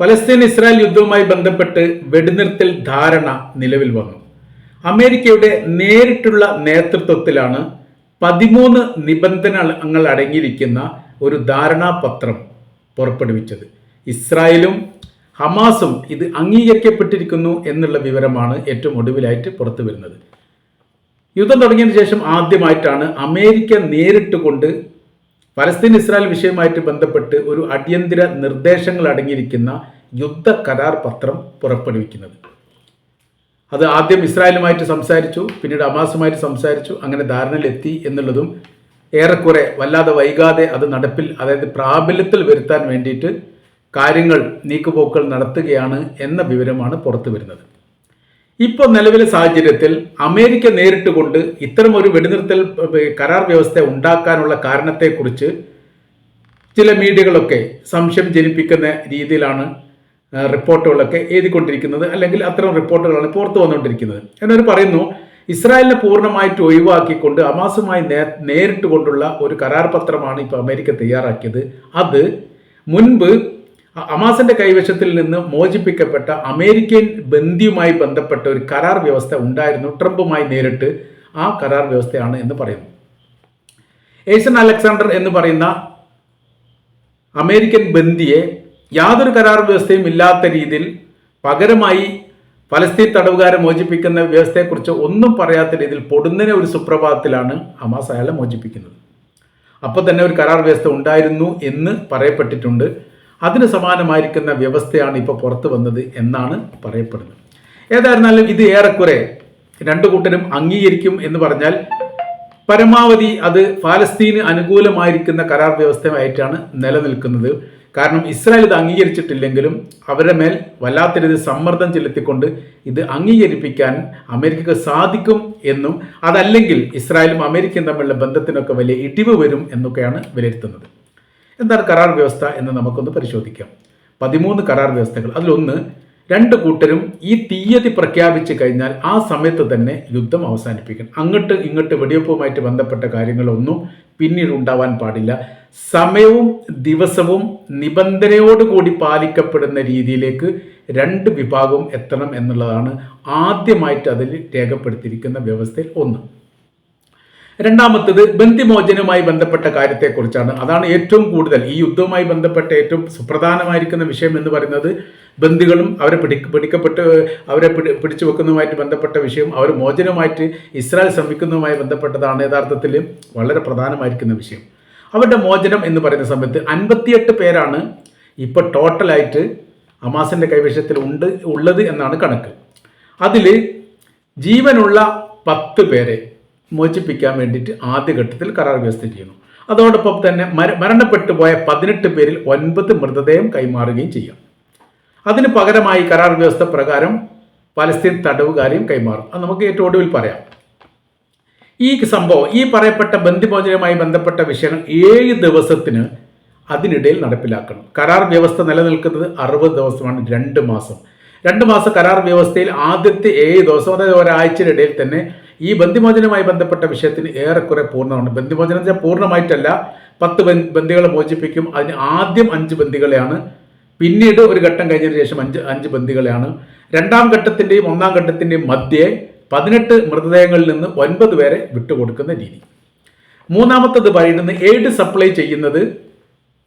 ഫലസ്തീൻ ഇസ്രായേൽ യുദ്ധവുമായി ബന്ധപ്പെട്ട് വെടിനിർത്തൽ ധാരണ നിലവിൽ വന്നു. അമേരിക്കയുടെ നേരിട്ടുള്ള നേതൃത്വത്തിലാണ് പതിമൂന്ന് നിബന്ധനകൾ അടങ്ങിയിരിക്കുന്ന ഒരു ധാരണാപത്രം പുറപ്പെടുവിച്ചത്. ഇസ്രായേലും ഹമാസും ഇത് അംഗീകരിക്കപ്പെട്ടിരിക്കുന്നു എന്നുള്ള വിവരമാണ് ഏറ്റവും ഒടുവിലായിട്ട് പുറത്തു വരുന്നത് യുദ്ധം തുടങ്ങിയതിന് ശേഷം ആദ്യമായിട്ടാണ് അമേരിക്ക നേരിട്ട് കൊണ്ട് പലസ്തീൻ ഇസ്രായേൽ വിഷയവുമായിട്ട് ബന്ധപ്പെട്ട് ഒരു അടിയന്തര നിർദ്ദേശങ്ങൾ അടങ്ങിയിരിക്കുന്ന യുദ്ധ കരാർ പത്രം പുറപ്പെടുവിക്കുന്നത്. അത് ആദ്യം ഇസ്രായേലുമായിട്ട് സംസാരിച്ചു പിന്നീട് അമാസുമായിട്ട് സംസാരിച്ചു അങ്ങനെ ധാരണയിലെത്തി എന്നുള്ളതും ഏറെക്കുറെ വല്ലാതെ വൈകാതെ അത് നടപ്പിൽ അതായത് പ്രാബല്യത്തിൽ വരുത്താൻ വേണ്ടിയിട്ട് കാര്യങ്ങൾ നീക്കുപോക്കുകൾ നടത്തുകയാണ് എന്ന വിവരമാണ് പുറത്തു വരുന്നത് ഇപ്പോൾ നിലവിലെ സാഹചര്യത്തിൽ അമേരിക്ക നേരിട്ട് കൊണ്ട് ഇത്തരം ഒരു വെടിനിർത്തൽ കരാർ വ്യവസ്ഥ ഉണ്ടാക്കാനുള്ള കാരണത്തെക്കുറിച്ച് ചില മീഡിയകളൊക്കെ സംശയം ജനിപ്പിക്കുന്ന രീതിയിലാണ് റിപ്പോർട്ടുകളൊക്കെ എഴുതിക്കൊണ്ടിരിക്കുന്നത് അല്ലെങ്കിൽ അത്തരം റിപ്പോർട്ടുകളാണ് പുറത്തു വന്നുകൊണ്ടിരിക്കുന്നത്. എന്നവർ പറയുന്നു ഇസ്രായേലിനെ പൂർണമായിട്ട് ഒഴിവാക്കിക്കൊണ്ട് അമാസുമായി നേ നേരിട്ട് കൊണ്ടുള്ള ഒരു കരാർ പത്രമാണ് ഇപ്പോൾ അമേരിക്ക തയ്യാറാക്കിയത്. അത് മുൻപ് അമാസിന്റെ കൈവശത്തിൽ നിന്ന് മോചിപ്പിക്കപ്പെട്ട അമേരിക്കൻ ബന്ദിയുമായി ബന്ധപ്പെട്ട ഒരു കരാർ വ്യവസ്ഥ ഉണ്ടായിരുന്നു. ട്രംപുമായി നേരിട്ട് ആ കരാർ വ്യവസ്ഥയാണ് എന്ന് പറയുന്നു. ഏഷ്യൻ അലക്സാണ്ടർ എന്ന് പറയുന്ന അമേരിക്കൻ ബന്ദിയെ യാതൊരു കരാർ വ്യവസ്ഥയും ഇല്ലാത്ത രീതിയിൽ പകരമായി ഫലസ്തീൻ തടവുകാരെ മോചിപ്പിക്കുന്ന വ്യവസ്ഥയെക്കുറിച്ച് ഒന്നും പറയാത്ത രീതിയിൽ പൊടുന്നനെ ഒരു സുപ്രഭാതത്തിലാണ് ഹമാസ് അയാളെ മോചിപ്പിക്കുന്നത്. അപ്പോൾ തന്നെ ഒരു കരാർ വ്യവസ്ഥ ഉണ്ടായിരുന്നു എന്ന് പറയപ്പെട്ടിട്ടുണ്ട്. അതിന് സമാനമായിരിക്കുന്ന വ്യവസ്ഥയാണ് ഇപ്പോൾ പുറത്തു വന്നത് എന്നാണ് പറയപ്പെടുന്നത്. ഏതായിരുന്നാലും ഇത് ഏറെക്കുറെ രണ്ടു കൂട്ടരും അംഗീകരിക്കും എന്ന് പറഞ്ഞാൽ പരമാവധി അത് ഫലസ്തീന് അനുകൂലമായിരിക്കുന്ന കരാർ വ്യവസ്ഥയായിട്ടാണ് നിലനിൽക്കുന്നത്. കാരണം ഇസ്രായേൽ ഇത് അംഗീകരിച്ചിട്ടില്ലെങ്കിലും അവരുടെ മേൽ വല്ലാത്ത സമ്മർദ്ദം ചെലുത്തിക്കൊണ്ട് ഇത് അംഗീകരിപ്പിക്കാൻ അമേരിക്കക്ക് സാധിക്കും എന്നും അതല്ലെങ്കിൽ ഇസ്രായേലും അമേരിക്കയും തമ്മിലുള്ള ബന്ധത്തിനൊക്കെ വലിയ ഇടിവ് വരും എന്നൊക്കെയാണ് വിലയിരുത്തുന്നത്. എന്താണ് കരാർ വ്യവസ്ഥ എന്ന് നമുക്കൊന്ന് പരിശോധിക്കാം. പതിമൂന്ന് കരാർ വ്യവസ്ഥകൾ. അതിലൊന്ന് രണ്ട് കൂട്ടരും ഈ തീയതി പ്രഖ്യാപിച്ചു കഴിഞ്ഞാൽ ആ സമയത്ത് തന്നെ യുദ്ധം അവസാനിപ്പിക്കണം. അങ്ങോട്ട് ഇങ്ങോട്ട് വെടിവെപ്പുമായിട്ട് ബന്ധപ്പെട്ട കാര്യങ്ങളൊന്നും പിന്നീട് ഉണ്ടാവാൻ പാടില്ല. സമയവും ദിവസവും നിബന്ധനയോടുകൂടി പാലിക്കപ്പെടുന്ന രീതിയിലേക്ക് രണ്ട് വിഭാഗവും എത്തണം എന്നുള്ളതാണ് ആദ്യമായിട്ട് അതിൽ രേഖപ്പെടുത്തിയിരിക്കുന്ന വ്യവസ്ഥയിൽ ഒന്ന്. രണ്ടാമത്തത് ബന്ധിമോചനവുമായി ബന്ധപ്പെട്ട കാര്യത്തെക്കുറിച്ചാണ്. അതാണ് ഏറ്റവും കൂടുതൽ ഈ യുദ്ധവുമായി ബന്ധപ്പെട്ട ഏറ്റവും സുപ്രധാനമായിരിക്കുന്ന വിഷയം എന്ന് പറയുന്നത് ബന്ദികളും അവരെ പിടി പിടിക്കപ്പെട്ട് അവരെ പിടി പിടിച്ചു വെക്കുന്നതുമായിട്ട് ബന്ധപ്പെട്ട വിഷയം അവർ മോചനവുമായിട്ട് ഇസ്രായേൽ ശ്രമിക്കുന്നതുമായി ബന്ധപ്പെട്ടതാണ് യഥാർത്ഥത്തിൽ വളരെ പ്രധാനമായിരിക്കുന്ന വിഷയം. അവരുടെ മോചനം എന്ന് പറയുന്ന സമയത്ത് അൻപത്തിയെട്ട് പേരാണ് ഇപ്പോൾ ടോട്ടലായിട്ട് അമാസിന്റെ കൈവശത്തിൽ ഉണ്ട് ഉള്ളത് എന്നാണ് കണക്ക്. അതിൽ ജീവനുള്ള പത്ത് പേരെ മോചിപ്പിക്കാൻ വേണ്ടിയിട്ട് ആദ്യഘട്ടത്തിൽ കരാർ വ്യവസ്ഥ ചെയ്യുന്നു. അതോടൊപ്പം തന്നെ മര മരണപ്പെട്ടു പോയ പതിനെട്ട് പേരിൽ ഒൻപത് മൃതദേഹം കൈമാറുകയും ചെയ്യാം. അതിന് പകരമായി കരാർ വ്യവസ്ഥ പ്രകാരം പലസ്തീൻ തടവുകാരെയും കൈമാറും. അത് നമുക്ക് ഏറ്റവും ഒടുവിൽ പറയാം. ഈ സംഭവം ഈ പറയപ്പെട്ട ബന്ധിമോചനവുമായി ബന്ധപ്പെട്ട വിഷയങ്ങൾ ഏഴ് ദിവസത്തിന് അതിനിടയിൽ നടപ്പിലാക്കണം. കരാർ വ്യവസ്ഥ നിലനിൽക്കുന്നത് അറുപത് ദിവസമാണ് രണ്ട് മാസം. രണ്ട് മാസം കരാർ വ്യവസ്ഥയിൽ ആദ്യത്തെ ഏഴ് ദിവസം അതായത് ഒരാഴ്ചയുടെ ഇടയിൽ തന്നെ ഈ ബന്ധിമോചനവുമായി ബന്ധപ്പെട്ട വിഷയത്തിന് ഏറെക്കുറെ പൂർണമാണ് ബന്ധിമോചനം വെച്ചാൽ പൂർണമായിട്ടല്ല പത്ത് ബന്ധികളെ മോചിപ്പിക്കും. അതിന് ആദ്യം അഞ്ച് ബന്ദികളെയാണ് പിന്നീട് ഒരു ഘട്ടം കഴിഞ്ഞതിന് ശേഷം അഞ്ച് അഞ്ച് ബന്ദികളെയാണ് രണ്ടാം ഘട്ടത്തിന്റെയും ഒന്നാം ഘട്ടത്തിന്റെയും മധ്യേ പതിനെട്ട് മൃതദേഹങ്ങളിൽ നിന്ന് ഒൻപത് പേരെ വിട്ടുകൊടുക്കുന്ന രീതി. മൂന്നാമത്തത് പറയുന്നത് എയ്ഡ് സപ്ലൈ ചെയ്യുന്നത്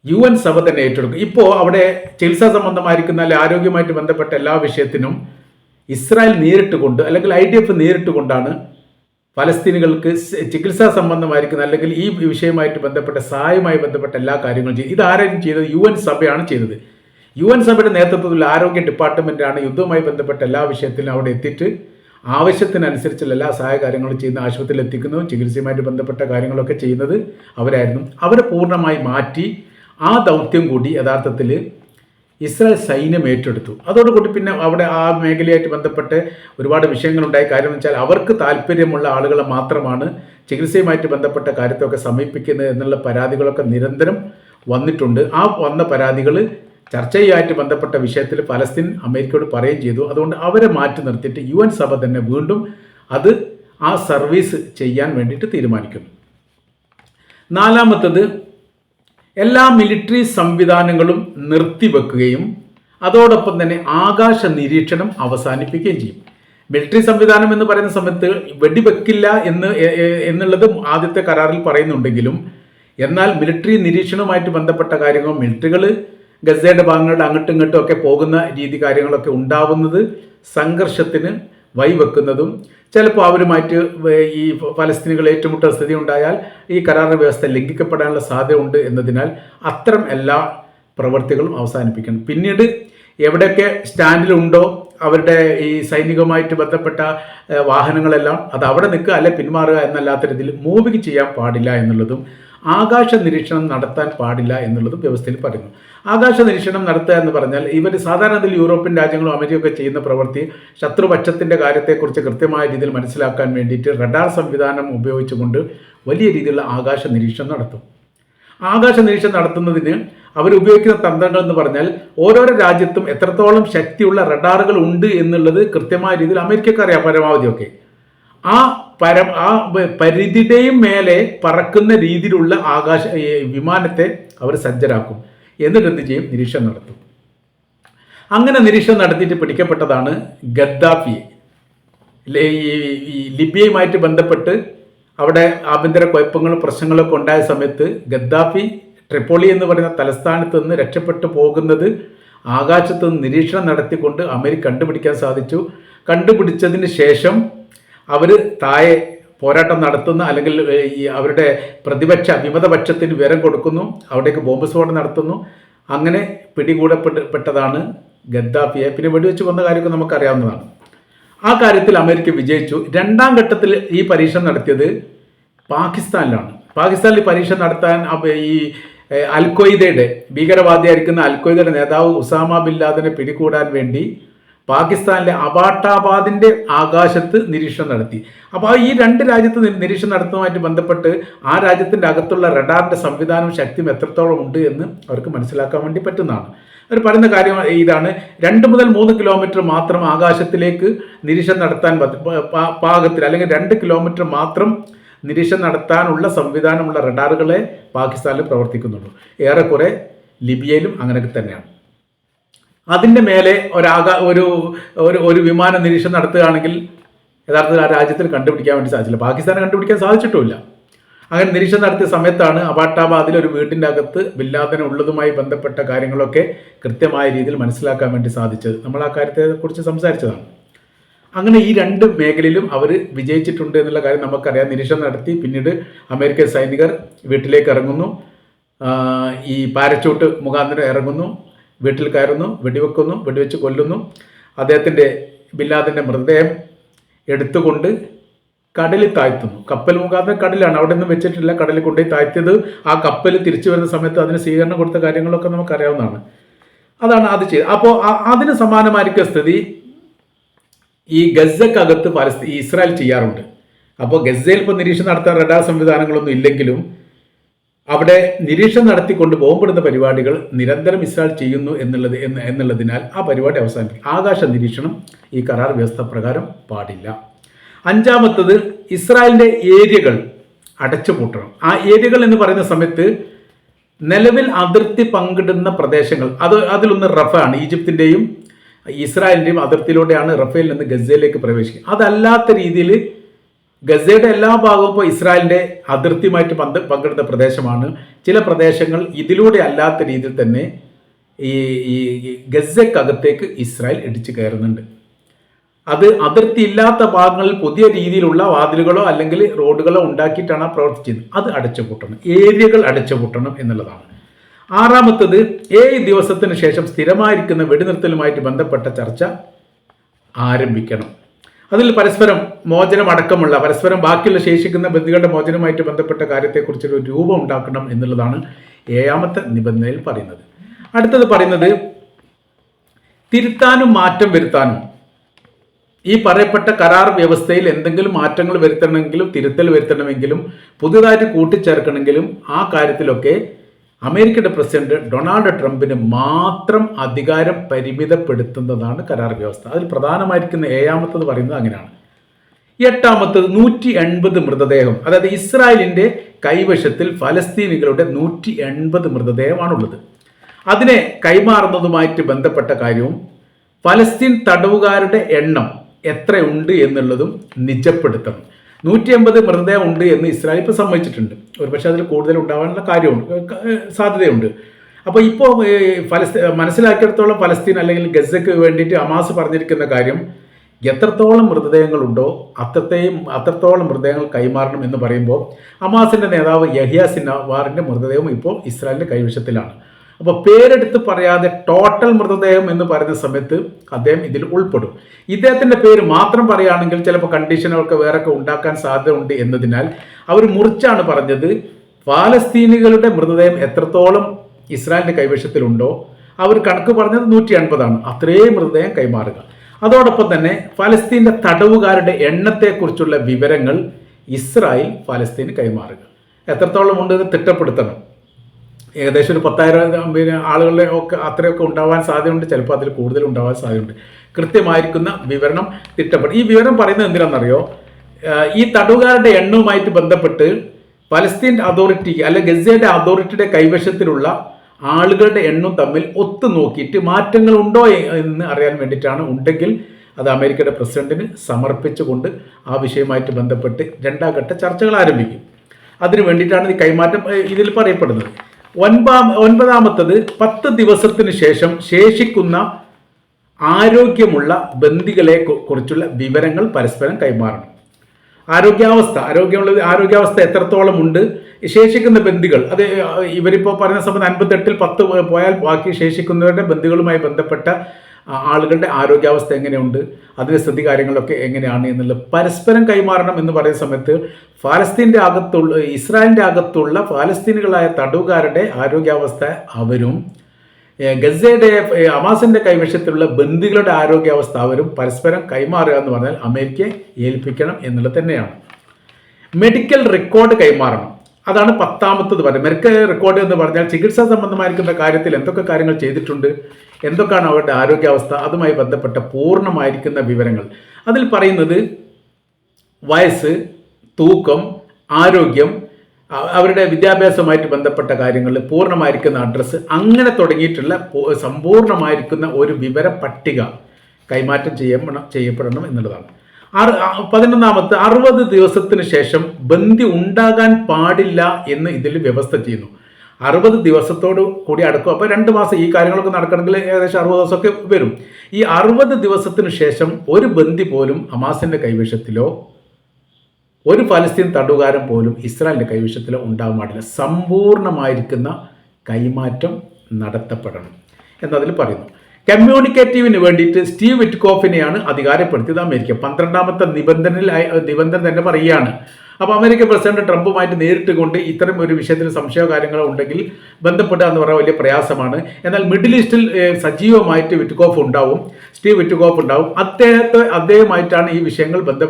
യു എൻ സഭ തന്നെ ഏറ്റെടുക്കും. ഇപ്പോൾ അവിടെ ചികിത്സാ സംബന്ധമായിരിക്കുന്ന അല്ലെങ്കിൽ ആരോഗ്യമായിട്ട് ബന്ധപ്പെട്ട എല്ലാ വിഷയത്തിനും ഇസ്രായേൽ നേരിട്ട് കൊണ്ട് അല്ലെങ്കിൽ ഐ ഡി എഫ് നേരിട്ട് കൊണ്ടാണ് ഫലസ്തീനുകൾക്ക് ചികിത്സാ സംബന്ധമായിരിക്കുന്ന അല്ലെങ്കിൽ ഈ വിഷയവുമായിട്ട് ബന്ധപ്പെട്ട സഹായവുമായി ബന്ധപ്പെട്ട എല്ലാ കാര്യങ്ങളും ചെയ്തു ഇതാരും ചെയ്തത്? യു എൻ സഭയാണ് ചെയ്തത്. യു എൻ സഭയുടെ നേതൃത്വത്തിലുള്ള ആരോഗ്യ ഡിപ്പാർട്ട്മെന്റാണ് യുദ്ധവുമായി ബന്ധപ്പെട്ട എല്ലാ വിഷയത്തിലും അവിടെ എത്തിയിട്ട് ആവശ്യത്തിനനുസരിച്ചുള്ള എല്ലാ സഹായ കാര്യങ്ങളും ചെയ്യുന്ന ആശുപത്രിയിൽ എത്തിക്കുന്നു. ചികിത്സയുമായിട്ട് ബന്ധപ്പെട്ട കാര്യങ്ങളൊക്കെ ചെയ്യുന്നത് അവരായിരുന്നു. അവരെ പൂർണമായി മാറ്റി ആ ദൗത്യം കൂടി യഥാർത്ഥത്തിൽ ഇസ്രായേൽ സൈന്യം ഏറ്റെടുത്തു. അതോടുകൂടി പിന്നെ അവിടെ ആ മേഖലയായിട്ട് ബന്ധപ്പെട്ട് ഒരുപാട് വിഷയങ്ങളുണ്ടായ കാര്യം എന്ന് വെച്ചാൽ അവർക്ക് താല്പര്യമുള്ള ആളുകളെ മാത്രമാണ് ചികിത്സയുമായിട്ട് ബന്ധപ്പെട്ട കാര്യത്തൊക്കെ സമീപിക്കുന്നത് എന്നുള്ള പരാതികളൊക്കെ നിരന്തരം വന്നിട്ടുണ്ട്. ആ വന്ന പരാതികൾ ചർച്ചയുമായിട്ട് ബന്ധപ്പെട്ട വിഷയത്തിൽ പലസ്തീൻ അമേരിക്കയോട് പറയുകയും ചെയ്തു. അതുകൊണ്ട് അവരെ മാറ്റി നിർത്തിയിട്ട് യു എൻ സഭ തന്നെ വീണ്ടും അത് ആ സർവീസ് ചെയ്യാൻ വേണ്ടിയിട്ട് തീരുമാനിക്കുന്നു. നാലാമത്തത് എല്ലാ മിലിറ്ററി സംവിധാനങ്ങളും നിർത്തിവെക്കുകയും അതോടൊപ്പം തന്നെ ആകാശ നിരീക്ഷണം അവസാനിപ്പിക്കുകയും ചെയ്യും. മിലിറ്ററി സംവിധാനം എന്ന് പറയുന്ന സമയത്ത് വെടിവെക്കില്ല എന്ന് എന്നുള്ളത് ആദ്യത്തെ കരാറിൽ പറയുന്നുണ്ടെങ്കിലും എന്നാൽ മിലിറ്ററി നിരീക്ഷണവുമായിട്ട് ബന്ധപ്പെട്ട കാര്യങ്ങൾ മിലിറ്ററികൾ ഗസയുടെ ഭാഗങ്ങളുടെ അങ്ങോട്ടും ഇങ്ങോട്ടും ഒക്കെ പോകുന്ന രീതി കാര്യങ്ങളൊക്കെ ഉണ്ടാവുന്നത് സംഘർഷത്തിന് വഴിവെക്കുന്നതും ചിലപ്പോൾ അവരുമായിട്ട് ഈ ഫലസ്തീനികൾ ഏറ്റുമുട്ടൽ സ്ഥിതി ഉണ്ടായാൽ ഈ കരാർ വ്യവസ്ഥ ലംഘിക്കപ്പെടാനുള്ള സാധ്യത ഉണ്ട് എന്നതിനാൽ അത്തരം എല്ലാ പ്രവൃത്തികളും അവസാനിപ്പിക്കണം. പിന്നീട് എവിടെയൊക്കെ സ്റ്റാൻഡിലുണ്ടോ അവരുടെ ഈ സൈനികവുമായിട്ട് ബന്ധപ്പെട്ട വാഹനങ്ങളെല്ലാം അത് അവിടെ നിൽക്കുക അല്ലെ പിന്മാറുക എന്നല്ലാത്ത രീതിയിൽ മൂവിങ് ചെയ്യാൻ പാടില്ല എന്നുള്ളതും ആകാശ നിരീക്ഷണം നടത്താൻ പാടില്ല എന്നുള്ളത് വ്യവസ്ഥയിൽ പറയുന്നു. ആകാശ നിരീക്ഷണം നടത്തുക എന്ന് പറഞ്ഞാൽ ഇവർ സാധാരണ ഇതിൽ യൂറോപ്യൻ രാജ്യങ്ങളും അമേരിക്കയൊക്കെ ചെയ്യുന്ന പ്രവൃത്തി ശത്രുപക്ഷത്തിന്റെ കാര്യത്തെക്കുറിച്ച് കൃത്യമായ രീതിയിൽ മനസ്സിലാക്കാൻ വേണ്ടിയിട്ട് റഡാർ സംവിധാനം ഉപയോഗിച്ചുകൊണ്ട് വലിയ രീതിയിലുള്ള ആകാശ നിരീക്ഷണം നടത്തും. ആകാശ നിരീക്ഷണം നടത്തുന്നതിന് അവർ ഉപയോഗിക്കുന്ന തന്ത്രങ്ങൾ എന്ന് പറഞ്ഞാൽ ഓരോരോ രാജ്യത്തും എത്രത്തോളം ശക്തിയുള്ള റഡാറുകൾ ഉണ്ട് എന്നുള്ളത് കൃത്യമായ രീതിയിൽ അമേരിക്കക്കാരെയാണ് അറിയാം പരമാവധിയൊക്കെ. ആ പരം ആ പരിധിയുടെയും മേലെ പറക്കുന്ന രീതിയിലുള്ള ആകാശ വിമാനത്തെ അവർ സജ്ജരാക്കും. എന്നിട്ട് എന്ത് ചെയ്യും? നിരീക്ഷണം നടത്തും. അങ്ങനെ നിരീക്ഷണം നടത്തിയിട്ട് പിടിക്കപ്പെട്ടതാണ് ഗദ്ദാഫിയെ. ഈ ലിബിയയുമായിട്ട് ബന്ധപ്പെട്ട് അവിടെ ആഭ്യന്തര കുഴപ്പങ്ങളും പ്രശ്നങ്ങളൊക്കെ ഉണ്ടായ സമയത്ത് ഗദ്ദാഫി ട്രിപ്പോളി എന്ന് പറയുന്ന തലസ്ഥാനത്ത് നിന്ന് രക്ഷപ്പെട്ടു പോകുന്നത് ആകാശത്ത് നിന്ന് നിരീക്ഷണം നടത്തിക്കൊണ്ട് അമേരിക്ക കണ്ടുപിടിക്കാൻ സാധിച്ചു. കണ്ടുപിടിച്ചതിന് ശേഷം അവർ താഴെ പോരാട്ടം നടത്തുന്ന അല്ലെങ്കിൽ ഈ അവരുടെ പ്രതിപക്ഷ വിമതപക്ഷത്തിന് വിവരം കൊടുക്കുന്നു അവിടേക്ക് ബോംബ് സ്ഫോടനം നടത്തുന്നു. അങ്ങനെ പിടികൂടപ്പെട്ടതാണ് ഗദ്ദാഫിയെ പിന്നെ വെടിവെച്ച് വന്ന കാര്യമൊക്കെ നമുക്കറിയാവുന്നതാണ്. ആ കാര്യത്തിൽ അമേരിക്ക വിജയിച്ചു. രണ്ടാം ഘട്ടത്തിൽ ഈ പരീക്ഷ നടത്തിയത് പാകിസ്ഥാനിലാണ്. പാകിസ്ഥാനിൽ പരീക്ഷ നടത്താൻ ഈ ഏഹ്, അൽ ഖ്വയ്ദയുടെ ഭീകരവാദിയായിരിക്കുന്ന അൽഖ്വയ്ദയുടെ നേതാവ് ഉസാമ ബിൻ ലാദനെ പിടികൂടാൻ വേണ്ടി പാകിസ്ഥാനിലെ അബാട്ടാബാദിന്റെ ആകാശത്ത് നിരീക്ഷണം നടത്തി. അപ്പോൾ ഈ രണ്ട് രാജ്യത്ത് നിരീക്ഷണം നടത്തുന്നതുമായിട്ട് ബന്ധപ്പെട്ട് ആ രാജ്യത്തിന്റെ അകത്തുള്ള റഡാറിന്റെ സംവിധാനവും ശക്തിയും എത്രത്തോളം ഉണ്ട് എന്ന് അവർക്ക് മനസ്സിലാക്കാൻ വേണ്ടി പറ്റുന്നതാണ്. അവർ പറയുന്ന കാര്യം ഇതാണ്. രണ്ട് മുതൽ മൂന്ന് കിലോമീറ്റർ മാത്രം ആകാശത്തിലേക്ക് നിരീക്ഷണം നടത്താൻ പാകത്തിൽ അല്ലെങ്കിൽ രണ്ട് കിലോമീറ്റർ മാത്രം നിരീക്ഷണം നടത്താനുള്ള സംവിധാനമുള്ള റഡാറുകളെ പാകിസ്ഥാനിൽ പ്രവർത്തിക്കുന്നുള്ളൂ. ഏറെക്കുറെ ലിബിയയിലും അങ്ങനെയൊക്കെ തന്നെയാണ്. അതിന്റെ മേലെ ഒരാകാ ഒരു ഒരു ഒരു വിമാന നിരീക്ഷണം നടത്തുകയാണെങ്കിൽ യഥാർത്ഥത്തിൽ ആ രാജ്യത്തിൽ കണ്ടുപിടിക്കാൻ വേണ്ടി സാധിച്ചില്ല. പാകിസ്ഥാനെ കണ്ടുപിടിക്കാൻ സാധിച്ചിട്ടുമില്ല. അങ്ങനെ നിരീക്ഷണം നടത്തിയ സമയത്താണ് അബാട്ടാബാദിൽ ഒരു വീട്ടിന്റെ അകത്ത് ബില്ലാദിന് ഉള്ളതുമായി ബന്ധപ്പെട്ട കാര്യങ്ങളൊക്കെ കൃത്യമായ രീതിയിൽ മനസ്സിലാക്കാൻ വേണ്ടി സാധിച്ചത്. നമ്മൾ ആ കാര്യത്തെക്കുറിച്ച് സംസാരിച്ചതാണ്. അങ്ങനെ ഈ രണ്ട് മേഖലയിലും അവർ വിജയിച്ചിട്ടുണ്ട് എന്നുള്ള കാര്യം നമുക്കറിയാം. നിരീക്ഷണം നടത്തി പിന്നീട് അമേരിക്കൻ സൈനികർ വീട്ടിലേക്ക് ഇറങ്ങുന്നു. ഈ പാരച്ചൂട്ട് മുഖാന്തരം ഇറങ്ങുന്നു. വീട്ടിൽ കയറുന്നു വെടിവെക്കുന്നു വെടിവെച്ച് കൊല്ലുന്നു. അദ്ദേഹത്തിന്റെ ബില്ലാദിന്റെ മൃതദേഹം എടുത്തുകൊണ്ട് കടലിൽ താഴ്ത്തുന്നു. കപ്പൽ മുഖാന്തരം കടലാണ്. അവിടെ നിന്നും വെച്ചിട്ടില്ല. കടലിൽ കൊണ്ടുപോയി താഴ്ത്തിയത് ആ കപ്പൽ തിരിച്ചു വരുന്ന സമയത്ത് അതിന് സ്വീകരണം കൊടുത്ത കാര്യങ്ങളൊക്കെ നമുക്കറിയാവുന്നതാണ്. അതാണ് അത് ചെയ്തത്. അപ്പോൾ അതിന് സമാനമായിരിക്കും സ്ഥിതി ഈ ഗസക്കകത്ത് പലസ്തീൻ ഇസ്രായേൽ ചെയ്യാറുണ്ട്. അപ്പോൾ ഗസയിൽ ഇപ്പോൾ നിരീക്ഷണം നടത്താൻ റഡാർ സംവിധാനങ്ങളൊന്നും ഇല്ലെങ്കിലും അവിടെ നിരീക്ഷണം നടത്തിക്കൊണ്ട് ബോംബിടുന്ന പരിപാടികൾ നിരന്തരം ഇസ്രായേൽ ചെയ്യുന്നു എന്നുള്ളത് എന്ന് എന്നുള്ളതിനാൽ ആ പരിപാടി അവസാനിപ്പിക്കും. ആകാശ നിരീക്ഷണം ഈ കരാർ വ്യവസ്ഥ പ്രകാരം പാടില്ല. അഞ്ചാമത്തത് ഇസ്രായേലിന്റെ ഏരിയകൾ അടച്ചുപൂട്ടണം. ആ ഏരിയകൾ എന്ന് പറയുന്ന സമയത്ത് നിലവിൽ അതിർത്തി പങ്കിടുന്ന പ്രദേശങ്ങൾ അത് അതിലൊന്ന് റഫാണ്. ഈജിപ്തിന്റെയും ഇസ്രായേലിന്റെയും അതിർത്തിയിലൂടെയാണ് റഫേൽ നിന്ന് ഗസയിലേക്ക് പ്രവേശിക്കുക. അതല്ലാത്ത രീതിയിൽ ഗസയുടെ എല്ലാ ഭാഗവും ഇപ്പോൾ ഇസ്രായേലിന്റെ അതിർത്തിയുമായിട്ട് പന്ത് പങ്കിടുന്ന പ്രദേശമാണ്. ചില പ്രദേശങ്ങൾ ഇതിലൂടെ അല്ലാത്ത രീതിയിൽ തന്നെ ഈ ഈ ഈ ഗസക്കകത്തേക്ക് ഇസ്രായേൽ ഇടിച്ചു കയറുന്നുണ്ട്. അത് അതിർത്തി ഇല്ലാത്ത ഭാഗങ്ങളിൽ പുതിയ രീതിയിലുള്ള വാതിലുകളോ അല്ലെങ്കിൽ റോഡുകളോ ഉണ്ടാക്കിയിട്ടാണ് പ്രവർത്തിച്ചത്. അത് അടച്ചുപൂട്ടണം. ഏരിയകൾ അടച്ചുപൂട്ടണം എന്നുള്ളതാണ്. ആറാമത്തത് ഏഴ് ദിവസത്തിന് ശേഷം സ്ഥിരമായിരിക്കുന്ന വെടിനിർത്തലുമായിട്ട് ബന്ധപ്പെട്ട ചർച്ച ആരംഭിക്കണം. അതിൽ പരസ്പരം മോചനം അടക്കമുള്ള പരസ്പരം ബാക്കിയുള്ള ശേഷിക്കുന്ന ബന്ധുക്കളുടെ മോചനമായിട്ട് ബന്ധപ്പെട്ട കാര്യത്തെക്കുറിച്ചൊരു രൂപം ഉണ്ടാക്കണം എന്നുള്ളതാണ് ഏഴാമത്തെ നിബന്ധനയിൽ പറയുന്നത്. അടുത്തത് പറയുന്നത് തിരുത്താനും മാറ്റം വരുത്താനും. ഈ പറയപ്പെട്ട കരാർ വ്യവസ്ഥയിൽ എന്തെങ്കിലും മാറ്റങ്ങൾ വരുത്തണമെങ്കിലും തിരുത്തൽ വരുത്തണമെങ്കിലും പുതുതായിട്ട് കൂട്ടിച്ചേർക്കണമെങ്കിലും ആ കാര്യത്തിലൊക്കെ അമേരിക്കയുടെ പ്രസിഡന്റ് ഡൊണാൾഡ് ട്രംപിന് മാത്രം അധികാരം പരിമിതപ്പെടുത്തുന്നതാണ് കരാർ വ്യവസ്ഥ. അതിൽ പ്രധാനമായിരിക്കുന്ന ഏഴാമത്തത് പറയുന്നത് അങ്ങനെയാണ്. എട്ടാമത്തത് നൂറ്റി എൺപത് മൃതദേഹം. അതായത് ഇസ്രായേലിന്റെ കൈവശത്തിൽ ഫലസ്തീനികളുടെ നൂറ്റി എൺപത് മൃതദേഹമാണുള്ളത്. അതിനെ കൈമാറുന്നതുമായിട്ട് ബന്ധപ്പെട്ട കാര്യവും ഫലസ്തീൻ തടവുകാരുടെ എണ്ണം എത്രയുണ്ട് എന്നുള്ളതും നിജപ്പെടുത്തണം. നൂറ്റി അമ്പത് മൃതദേഹം ഉണ്ട് എന്ന് ഇസ്രായേൽ ഇപ്പോൾ സമ്മതിച്ചിട്ടുണ്ട്. ഒരുപക്ഷെ അതിൽ കൂടുതൽ ഉണ്ടാവാനുള്ള കാര്യമുണ്ട്. സാധ്യതയുണ്ട്. അപ്പോൾ ഇപ്പോൾ ഫലസ്തീൻ മനസ്സിലാക്കിയിടത്തോളം ഫലസ്തീൻ അല്ലെങ്കിൽ ഗസയ്ക്ക് വേണ്ടിയിട്ട് അമാസ് പറഞ്ഞിരിക്കുന്ന കാര്യം എത്രത്തോളം മൃതദേഹങ്ങളുണ്ടോ അത്രത്തെയും അത്രത്തോളം മൃതദേഹങ്ങൾ കൈമാറണം എന്ന് പറയുമ്പോൾ അമാസിന്റെ നേതാവ് യഹിയ സിന്നവാറിന്റെ മൃതദേഹം ഇപ്പോൾ ഇസ്രായേലിന്റെ കൈവശത്തിലാണ്. അപ്പോൾ പേരെടുത്ത് പറയാതെ ടോട്ടൽ മൃതദേഹം എന്ന് പറയുന്ന സമയത്ത് അദ്ദേഹം ഇതിൽ ഉൾപ്പെടും. ഇദ്ദേഹത്തിന്റെ പേര് മാത്രം പറയുകയാണെങ്കിൽ ചിലപ്പോൾ കണ്ടീഷനുകളൊക്കെ വേറൊക്കെ ഉണ്ടാക്കാൻ സാധ്യതയുണ്ട് എന്നതിനാൽ അവർ മുറിച്ചാണ് പറഞ്ഞത്. പാലസ്തീനികളുടെ മൃതദേഹം എത്രത്തോളം ഇസ്രായേലിന്റെ കൈവശത്തിലുണ്ടോ അവർ കണക്ക് പറഞ്ഞത് നൂറ്റി അൻപതാണ് അത്രയും മൃതദേഹം കൈമാറുക. അതോടൊപ്പം തന്നെ ഫലസ്തീന്റെ തടവുകാരുടെ എണ്ണത്തെക്കുറിച്ചുള്ള വിവരങ്ങൾ ഇസ്രായേൽ ഫലസ്തീന് കൈമാറുക. എത്രത്തോളം ഉണ്ട് എന്ന് തിട്ടപ്പെടുത്തണം. ഏകദേശം ഒരു പത്തായിരം പിന്നെ ആളുകളുടെ ഒക്കെ അത്രയൊക്കെ ഉണ്ടാവാൻ സാധ്യതയുണ്ട്. ചിലപ്പോൾ അതിൽ കൂടുതൽ ഉണ്ടാവാൻ സാധ്യതയുണ്ട്. കൃത്യമായിരിക്കുന്ന വിവരണം തിട്ടപ്പെടും ഈ വിവരം പറയുന്നത് എന്തിനാണെന്നറിയോ? ഈ തടവുകാരുടെ എണ്ണവുമായിട്ട് ബന്ധപ്പെട്ട് പലസ്തീൻ അതോറിറ്റിക്ക് അല്ലെ ഗസയുടെ അതോറിറ്റിയുടെ കൈവശത്തിലുള്ള ആളുകളുടെ എണ്ണം തമ്മിൽ ഒത്തു നോക്കിയിട്ട് മാറ്റങ്ങൾ ഉണ്ടോ എന്ന് അറിയാൻ വേണ്ടിയിട്ടാണ് ഉണ്ടെങ്കിൽ അത് അമേരിക്കയുടെ പ്രസിഡന്റിന് സമർപ്പിച്ചുകൊണ്ട് ആ വിഷയവുമായിട്ട് ബന്ധപ്പെട്ട് രണ്ടാം ഘട്ട ചർച്ചകൾ ആരംഭിക്കും. അതിനു വേണ്ടിയിട്ടാണ് ഈ കൈമാറ്റം ഇതിൽ പറയപ്പെടുന്നത്. ഒൻപാ ഒൻപതാമത്തത് പത്ത് ദിവസത്തിന് ശേഷം ശേഷിക്കുന്ന ആരോഗ്യമുള്ള ബന്ധികളെ കുറിച്ചുള്ള വിവരങ്ങൾ പരസ്പരം കൈമാറണം. ആരോഗ്യാവസ്ഥ ആരോഗ്യമുള്ള ആരോഗ്യാവസ്ഥ എത്രത്തോളം ഉണ്ട്? ശേഷിക്കുന്ന ബന്ധികൾ അത് ഇവരിപ്പോൾ പറയുന്ന സമയത്ത് അൻപത്തെട്ടിൽ പത്ത് പോയാൽ ബാക്കി ശേഷിക്കുന്നവരുടെ ബന്ധുക്കളുമായി ബന്ധപ്പെട്ട ആളുകളുടെ ആരോഗ്യാവസ്ഥ എങ്ങനെയുണ്ട്? അതിന്റെ സ്ഥിതി കാര്യങ്ങളൊക്കെ എങ്ങനെയാണ് എന്നുള്ളത് പരസ്പരം കൈമാറണം എന്ന് പറയുന്ന സമയത്ത് ഫലസ്തീന്റെ അകത്തുള്ള ഇസ്രായേലിന്റെ അകത്തുള്ള ഫലസ്തീനുകളായ തടവുകാരുടെ ആരോഗ്യാവസ്ഥ അവരും ഗസയുടെ അമാസിന്റെ കൈവശത്തിലുള്ള ബന്ദികളുടെ ആരോഗ്യാവസ്ഥ അവരും പരസ്പരം കൈമാറുക എന്ന് പറഞ്ഞാൽ അമേരിക്കയെ ഏൽപ്പിക്കണം എന്നുള്ളത് തന്നെയാണ്. മെഡിക്കൽ റെക്കോർഡ് കൈമാറണം. അതാണ് പത്താമത്തത് പറയുന്നത് മെഡിക്കൽ റെക്കോർഡ് എന്ന് പറഞ്ഞാൽ ചികിത്സാ സംബന്ധമായിരിക്കുന്ന കാര്യത്തിൽ എന്തൊക്കെ കാര്യങ്ങൾ ചെയ്തിട്ടുണ്ട്? എന്തൊക്കെയാണ് അവരുടെ ആരോഗ്യാവസ്ഥ? അതുമായി ബന്ധപ്പെട്ട പൂർണമായിരിക്കുന്ന വിവരങ്ങൾ. അതിൽ പറയുന്നത് വയസ്സ് തൂക്കം ആരോഗ്യം അവരുടെ വിദ്യാഭ്യാസവുമായിട്ട് ബന്ധപ്പെട്ട കാര്യങ്ങൾ പൂർണമായിരിക്കുന്ന അഡ്രസ്സ് അങ്ങനെ തുടങ്ങിയിട്ടുള്ള സമ്പൂർണമായിരിക്കുന്ന ഒരു വിവര പട്ടിക കൈമാറ്റം ചെയ്യപ്പെടണം ചെയ്യപ്പെടണം എന്നുള്ളതാണ്. പതിനൊന്നാമത്തെ അറുപത് ദിവസത്തിന് ശേഷം ബന്ധി ഉണ്ടാകാൻ പാടില്ല എന്ന് ഇതിൽ വ്യവസ്ഥ ചെയ്യുന്നു. അറുപത് ദിവസത്തോട് കൂടി അടുക്കും. അപ്പോൾ രണ്ട് മാസം ഈ കാര്യങ്ങളൊക്കെ നടക്കണമെങ്കിൽ ഏകദേശം അറുപത് ദിവസമൊക്കെ വരും. ഈ അറുപത് ദിവസത്തിന് ശേഷം ഒരു ബന്ദി പോലും ഹമാസിന്റെ കൈവശത്തിലോ ഒരു ഫലസ്തീൻ തടുകാരൻ പോലും ഇസ്രായേലിന്റെ കൈവശത്തിലോ ഉണ്ടാകാൻ പാടില്ല. സമ്പൂർണമായിരിക്കുന്ന കൈമാറ്റം നടത്തപ്പെടണം എന്നതിൽ പറയുന്നു. കമ്മ്യൂണിക്കേറ്റീവിന് വേണ്ടിയിട്ട് സ്റ്റീവ് വിറ്റ്കോഫിനെയാണ് അധികാരപ്പെടുത്തിയത് അമേരിക്ക. പന്ത്രണ്ടാമത്തെ നിബന്ധനയിൽ നിബന്ധന തന്നെ പറയുകയാണ്. അപ്പോൾ അമേരിക്കൻ പ്രസിഡന്റ് ട്രംപുമായിട്ട് നേരിട്ട് കൊണ്ട് ഇത്തരം ഒരു വിഷയത്തിൽ സംശയമോ കാര്യങ്ങളോ ഉണ്ടെങ്കിൽ ബന്ധപ്പെടുക എന്ന് പറയാൻ വലിയ പ്രയാസമാണ്. എന്നാൽ മിഡിൽ ഈസ്റ്റിൽ സജീവമായിട്ട് വിറ്റ്കോഫ് ഉണ്ടാവും. സ്റ്റീവ് വിറ്റ്കോഫ് ഉണ്ടാവും. അദ്ദേഹത്തെ അദ്ദേഹമായിട്ടാണ് ഈ വിഷയങ്ങൾ ബന്ധ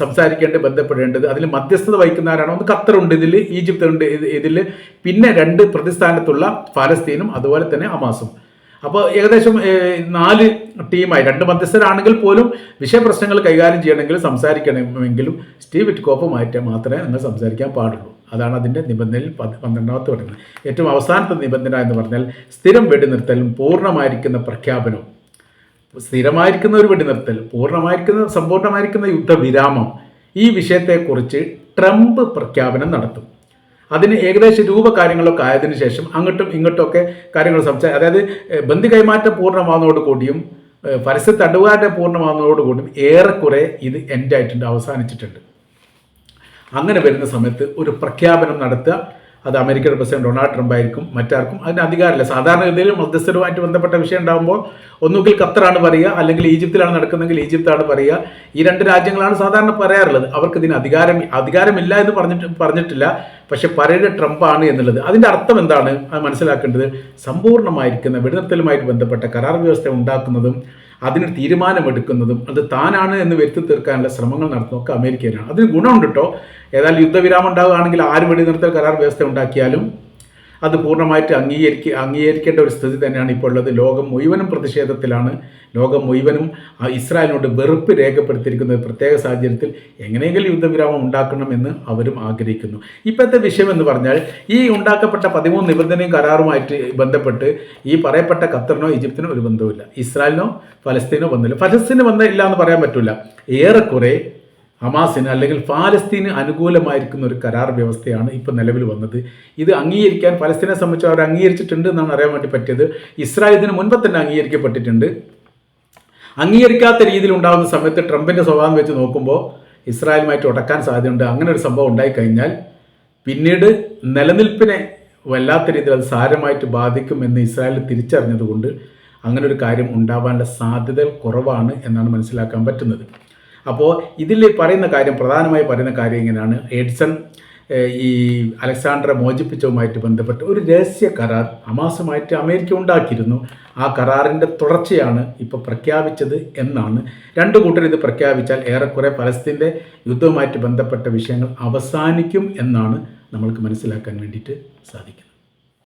സംസാരിക്കേണ്ടത് ബന്ധപ്പെടേണ്ടത്. അതിൽ മധ്യസ്ഥത വഹിക്കുന്നവരാണ്. ഒന്ന് ഖത്തറുണ്ട് ഇതിൽ ഈജിപ്ത് ഉണ്ട് ഇതിൽ. പിന്നെ രണ്ട് പ്രതിസ്ഥാനത്തുള്ള ഫലസ്തീനും അതുപോലെ തന്നെ ഹമാസും. അപ്പോൾ ഏകദേശം നാല് ടീമായി. രണ്ട് മധ്യസ്ഥരാണെങ്കിൽ പോലും വിഷയപ്രശ്നങ്ങൾ കൈകാര്യം ചെയ്യണമെങ്കിൽ സംസാരിക്കണമെങ്കിലും സ്റ്റീവ് വിറ്റ്കോപ്പുമായിട്ട് മാത്രമേ നിങ്ങൾ സംസാരിക്കാൻ പാടുള്ളൂ. അതാണ് അതിന്റെ നിബന്ധനയിൽ പന്ത്രണ്ടാമത്തെ പറയുന്നത് ഏറ്റവും അവസാനത്തെ നിബന്ധന എന്ന് പറഞ്ഞാൽ സ്ഥിരം വെടിനിർത്തലും പൂർണമായിരിക്കുന്ന പ്രഖ്യാപനവും. സ്ഥിരമായിരിക്കുന്ന ഒരു വെടിനിർത്തൽ പൂർണമായിരിക്കുന്ന സമ്പൂർണമായിരിക്കുന്ന യുദ്ധവിരാമം ഈ വിഷയത്തെക്കുറിച്ച് ട്രംപ് പ്രഖ്യാപനം നടത്തും. അതിന് ഏകദേശം രൂപ കാര്യങ്ങളൊക്കെ ആയതിനു ശേഷം അങ്ങോട്ടും ഇങ്ങോട്ടൊക്കെ കാര്യങ്ങൾ സംസാരിക്കും അതായത് ബന്ധു കൈമാറ്റം പൂർണമാകുന്നതോടുകൂടിയും പരസ്യ തടവുകാരുടെ പൂർണമാകുന്നതോടുകൂടിയും ഏറെക്കുറെ ഇത് എൻഡ് ആയിട്ടുണ്ട് അവസാനിച്ചിട്ടുണ്ട്. അങ്ങനെ വരുന്ന സമയത്ത് ഒരു പ്രഖ്യാപനം നടത്തുക. അത് അമേരിക്കയുടെ പ്രസിഡന്റ് ഡൊണാൾഡ് ട്രംപ് ആയിരിക്കും മറ്റാർക്കും. അതിന് അധികാരമില്ല. സാധാരണഗതിയിൽ മധ്യസ്ഥരുമായിട്ട് ബന്ധപ്പെട്ട വിഷയം ഉണ്ടാകുമ്പോൾ ഒന്നുകിൽ ഖത്തറാണ് പറയുക അല്ലെങ്കിൽ ഈജിപ്തിലാണ് നടക്കുന്നതെങ്കിൽ ഈജിപ്താണ് പറയുക. ഈ രണ്ട് രാജ്യങ്ങളാണ് സാധാരണ പറയാറുള്ളത്. അവർക്ക് ഇതിന് അധികാരം അധികാരമില്ല എന്ന് പറഞ്ഞിട്ട് പറഞ്ഞിട്ടില്ല. പക്ഷെ പറയുന്നത് ട്രംപാണ് എന്നുള്ളത്. അതിന്റെ അർത്ഥം എന്താണ്? അത് മനസ്സിലാക്കേണ്ടത്. സമ്പൂർണമായിരിക്കുന്ന വെടിനിർത്തലുമായിട്ട് ബന്ധപ്പെട്ട കരാർ വ്യവസ്ഥ ഉണ്ടാക്കുന്നതും അതിന് തീരുമാനമെടുക്കുന്നതും അത് താനാണ് എന്ന് വരുത്തി തീർക്കാനുള്ള ശ്രമങ്ങൾ നടത്തുന്നതൊക്കെ അമേരിക്കയിലാണ്. അതിന് ഗുണമുണ്ട് കേട്ടോ ഏതായാലും യുദ്ധവിരാമം ഉണ്ടാവുകയാണെങ്കിൽ ആര് വെടിനിർത്തൽ കരാർ വ്യവസ്ഥ ഉണ്ടാക്കിയാലും അത് പൂർണമായിട്ട് അംഗീകരിക്ക അംഗീകരിക്കേണ്ട ഒരു സ്ഥിതി തന്നെയാണ് ഇപ്പോൾ ഉള്ളത്. ലോകം മുഴുവനും പ്രതിഷേധത്തിലാണ്. ലോകം മുഴുവനും ഇസ്രായേലിനോട് വെറുപ്പ് രേഖപ്പെടുത്തിയിരിക്കുന്ന ഒരു പ്രത്യേക സാഹചര്യത്തിൽ എങ്ങനെയെങ്കിലും യുദ്ധവിരാമം ഉണ്ടാക്കണമെന്ന് അവരും ആഗ്രഹിക്കുന്നു. ഇപ്പോഴത്തെ വിഷയം എന്ന് പറഞ്ഞാൽ ഈ ഉണ്ടാക്കപ്പെട്ട പതിമൂന്ന് നിബന്ധനയും കരാറുമായിട്ട് ബന്ധപ്പെട്ട് ഈ പറയപ്പെട്ട ഖത്തറിനോ ഈജിപ്തിനോ ഒരു ബന്ധവുമില്ല. ഇസ്രായേലിനോ ഫലസ്തീനോ ബന്ധമില്ല. ഫലസ്തീന് ബന്ധമില്ല എന്ന് പറയാൻ പറ്റില്ല ഏറെക്കുറെ ഹമാസിന് അല്ലെങ്കിൽ ഫാലസ്തീന് അനുകൂലമായിരിക്കുന്ന ഒരു കരാർ വ്യവസ്ഥയാണ് ഇപ്പോൾ നിലവിൽ വന്നത്. ഇത് അംഗീകരിക്കാൻ ഫലസ്തീനെ സംബന്ധിച്ച് അവർ അംഗീകരിച്ചിട്ടുണ്ട് എന്നാണ് അറിയാൻ വേണ്ടി പറ്റിയത്. ഇസ്രായേൽ ഇതിന് മുൻപ് തന്നെ അംഗീകരിക്കപ്പെട്ടിട്ടുണ്ട്. അംഗീകരിക്കാത്ത രീതിയിൽ ഉണ്ടാകുന്ന സമയത്ത് ട്രംപിന്റെ സ്വഭാവം വെച്ച് നോക്കുമ്പോൾ ഇസ്രായേലുമായിട്ട് ഉടക്കാൻ സാധ്യതയുണ്ട്. അങ്ങനെ ഒരു സംഭവം ഉണ്ടായിക്കഴിഞ്ഞാൽ പിന്നീട് നിലനിൽപ്പിനെ വല്ലാത്ത രീതിയിൽ അത് സാരമായിട്ട് ബാധിക്കുമെന്ന് ഇസ്രായേൽ തിരിച്ചറിഞ്ഞതുകൊണ്ട് അങ്ങനെ ഒരു കാര്യം ഉണ്ടാവാനുള്ള സാധ്യതകൾ കുറവാണ് എന്നാണ് മനസ്സിലാക്കാൻ പറ്റുന്നത്. അപ്പോൾ ഇതിൽ പറയുന്ന കാര്യം പ്രധാനമായി പറയുന്ന കാര്യം ഇങ്ങനെയാണ്. എഡ്സൺ ഈ അലക്സാണ്ടറെ മോചിപ്പിച്ചതുമായിട്ട് ബന്ധപ്പെട്ട് ഒരു രഹസ്യ കരാർ അമാസമായിട്ട് അമേരിക്ക ഉണ്ടാക്കിയിരുന്നു. ആ കരാറിന്റെ തുടർച്ചയാണ് ഇപ്പോൾ പ്രഖ്യാപിച്ചത് എന്നാണ്. രണ്ട് കൂട്ടർ ഇത് പ്രഖ്യാപിച്ചാൽ ഏറെക്കുറെ ഫലസ്തീന്റെ യുദ്ധവുമായിട്ട് ബന്ധപ്പെട്ട വിഷയങ്ങൾ അവസാനിക്കും എന്നാണ് നമ്മൾക്ക് മനസ്സിലാക്കാൻ വേണ്ടിയിട്ട് സാധിക്കുന്നത്.